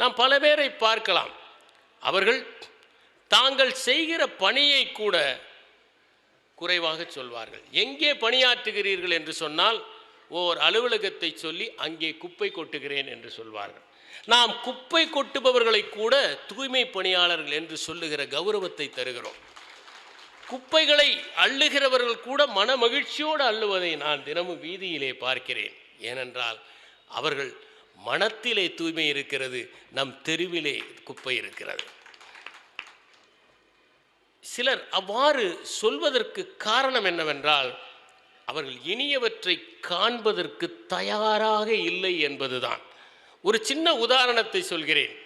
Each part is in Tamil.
நாம் பல பேரை பார்க்கலாம். அவர்கள் தாங்கள் செய்கிற பணியை கூட குறைவாக சொல்வார்கள். எங்கே பணியாற்றுகிறீர்கள்? என்று சொன்னால் ஓர் அலுவலகத்தை சொல்லி அங்கே குப்பை கொட்டுகிறேன் என்று சொல்வார்கள். நாம் குப்பை கொட்டுபவர்களை கூட தூய்மை பணியாளர்கள் என்று சொல்லுகிற கௌரவத்தை தருகிறோம். குப்பைகளை அள்ளுகிறவர்கள் கூட மன மகிழ்ச்சியோடு அள்ளுவதை நான் தினமும் வீதியிலே பார்க்கிறேன். ஏனென்றால் அவர்கள் மனத்திலே தூய்மை இருக்கிறது நம் தெருவிலே குப்பை இருக்கிறது. சிலர் அவ்வாறு சொல்வதற்கு காரணம் என்னவென்றால் அவர்கள் இனியவற்றை காண்பதற்கு தயாராக இல்லை என்பதுதான். ஒரு சின்ன உதாரணத்தை சொல்கிறேன்.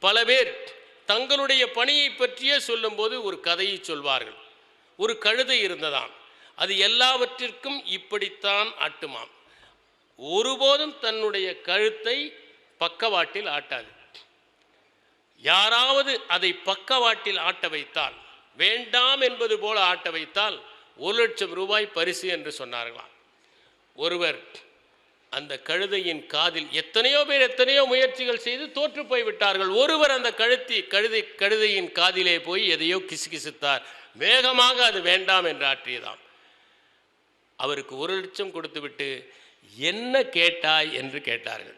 பல பேர் தங்களுடைய பணியை பற்றியே சொல்லும்போது ஒரு கதையை சொல்வார்கள். ஒரு கழுதை இருந்ததாம். அது எல்லாவற்றிற்கும் இப்படித்தான் ஆட்டுமாம். ஒருபோதும் தன்னுடைய கழுத்தை பக்கவாட்டில் ஆட்டாது. யாராவது அதை பக்கவாட்டில் ஆட்ட வைத்தால் வேண்டாம் என்பது போல ஆட்ட வைத்தால் ஒரு லட்சம் ரூபாய் பரிசு என்று சொன்னார்களாம். ஒருவர் அந்த கழுதையின் காதில் எத்தனையோ பேர் எத்தனையோ முயற்சிகள் செய்து தோற்று போய்விட்டார்கள். ஒருவர் அந்த கழுத்தி கழுதை கழுதையின் காதிலே போய் எதையோ கிசுகிசுத்தார். வேகமாக அது வேண்டாம் என்று ஆற்றியதாம். அவருக்கு ஒரு லட்சம் கொடுத்துவிட்டு என்ன கேட்டாய் என்று கேட்டார்கள்.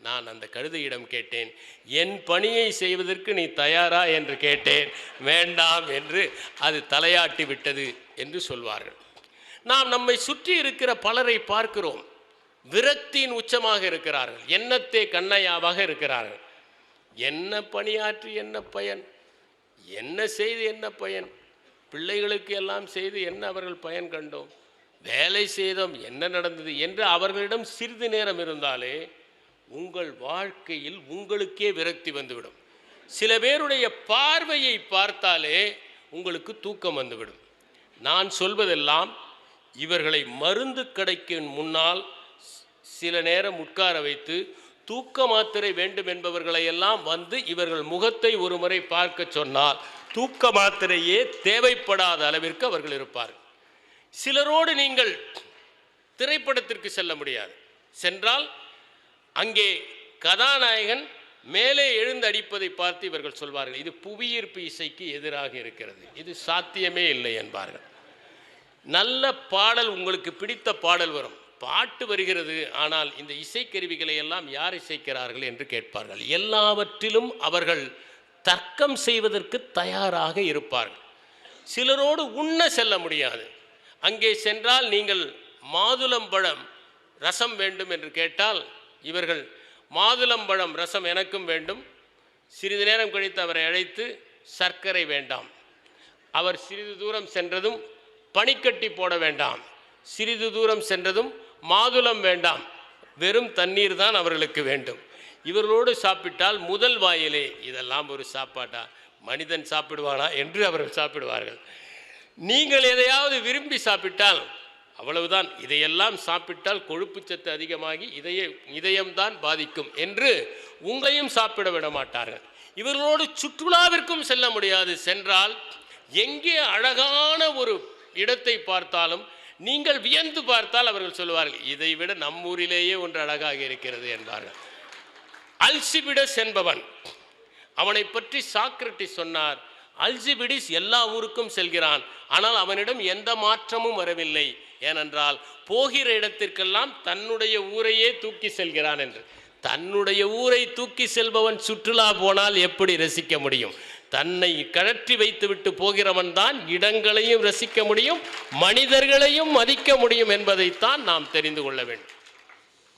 நான் அந்த கழுதையிடம் கேட்டேன் என் பணியை செய்வதற்கு நீ தயாரா? என்று கேட்டேன். வேண்டாம் என்று அது தலையாட்டி விட்டது என்று சொல்வார்கள். நாம் நம்மை சுற்றி இருக்கிற பலரை பார்க்கிறோம். விரக்தியின் உச்சமாக இருக்கிறார்கள். எண்ணத்தே கண்ணையாவாக இருக்கிறார்கள். என்ன பணியாற்றி என்ன பயன்? என்ன செய்து என்ன பயன்? பிள்ளைகளுக்கு எல்லாம் செய்து என்ன அவர்கள் பயன் கண்டோம்? வேலை செய்தோம் என்ன நடந்தது என்று அவர்களிடம் சிறிது நேரம் இருந்தாலே உங்கள் வாழ்க்கையில் உங்களுக்கே விரக்தி வந்துவிடும். சில பேருடைய பார்வையை பார்த்தாலே உங்களுக்கு தூக்கம் வந்துவிடும். நான் சொல்வதெல்லாம் இவர்களை மருந்து கடைக்கு முன்னால் சில நேரம் உட்கார வைத்து தூக்க மாத்திரை வேண்டும் என்பவர்களை எல்லாம் வந்து இவர்கள் முகத்தை ஒரு முறை பார்க்க சொன்னால் தூக்க மாத்திரையே தேவைப்படாத அளவிற்கு அவர்கள் இருப்பார்கள். சிலரோடு நீங்கள் திரைப்படத்திற்கு செல்ல முடியாது. சென்றால் அங்கே கதாநாயகன் மேலே எழுந்து அடிப்பதை பார்த்து இவர்கள் சொல்வார்கள் இது புவியீர்ப்பு இசைக்கு எதிராக இருக்கிறது. இது சாத்தியமே இல்லை என்பார்கள். நல்ல பாடல் உங்களுக்கு பிடித்த பாடல் வரும். பாட்டு வருகிறது ஆனால் இந்த இசைக்கருவிகளை எல்லாம் யார் இசைக்கிறார்கள் என்று கேட்பார்கள். எல்லாவற்றிலும் அவர்கள் தர்க்கம் செய்வதற்கு தயாராக இருப்பார்கள். சிலரோடு உண்ண செல்ல முடியாது. அங்கே சென்றால் நீங்கள் மாதுளம்பழம் ரசம் வேண்டும் என்று கேட்டால் இவர்கள் மாதுளம்பழம் ரசம் எனக்கும் வேண்டும். சிறிது நேரம் கழித்து அவரை அழைத்து சர்க்கரை வேண்டாம். அவர் சிறிது தூரம் சென்றதும் பனிக்கட்டி போட வேண்டாம். சிறிது தூரம் சென்றதும் மாதுளம் வேண்டாம். வெறும் தண்ணீர் தான் அவர்களுக்கு வேண்டும். இவர்களோடு சாப்பிட்டால் முதல் வாயிலே இதெல்லாம் ஒரு சாப்பாட்டா மனிதன் சாப்பிடுவானா? என்று அவர்கள் சாப்பிடுவார்கள். நீங்கள் எதையாவது விரும்பி சாப்பிட்டால் அவ்வளவுதான். இதையெல்லாம் சாப்பிட்டால் கொழுப்புச்சத்து அதிகமாகி இதய இதயம்தான் பாதிக்கும் என்று உங்களையும் சாப்பிட விட மாட்டார்கள். இவர்களோடு சுற்றுலாவிற்கும் செல்ல முடியாது. சென்றால் எங்கே அழகான ஒரு இடத்தை பார்த்தாலும் நீங்கள் வியந்து பார்த்தால் அவர்கள் சொல்லுவார்கள் இதை விட நம்மூரிலேயே ஒன்று அழகாக இருக்கிறது என்பார்கள் அல்சிபிடஸ் என்பவன் அவனை பற்றி சாக்ரட்டி சொன்னார் அல்ஜிபிடிஸ் எல்லா ஊருக்கும் செல்கிறான். ஆனால் அவனிடம் எந்த மாற்றமும் வரவில்லை. ஏனென்றால் போகிற இடத்திற்கெல்லாம் தன்னுடைய ஊரையே தூக்கி செல்கிறான் என்று. தன்னுடைய ஊரை தூக்கி செல்பவன் சுற்றுலா போனால் எப்படி ரசிக்க முடியும்? தன்னை கழற்றி வைத்துவிட்டு போகிறவன் தான் இடங்களையும் ரசிக்க முடியும் மனிதர்களையும் மதிக்க முடியும் என்பதைத்தான் நாம் தெரிந்து கொள்ள வேண்டும்.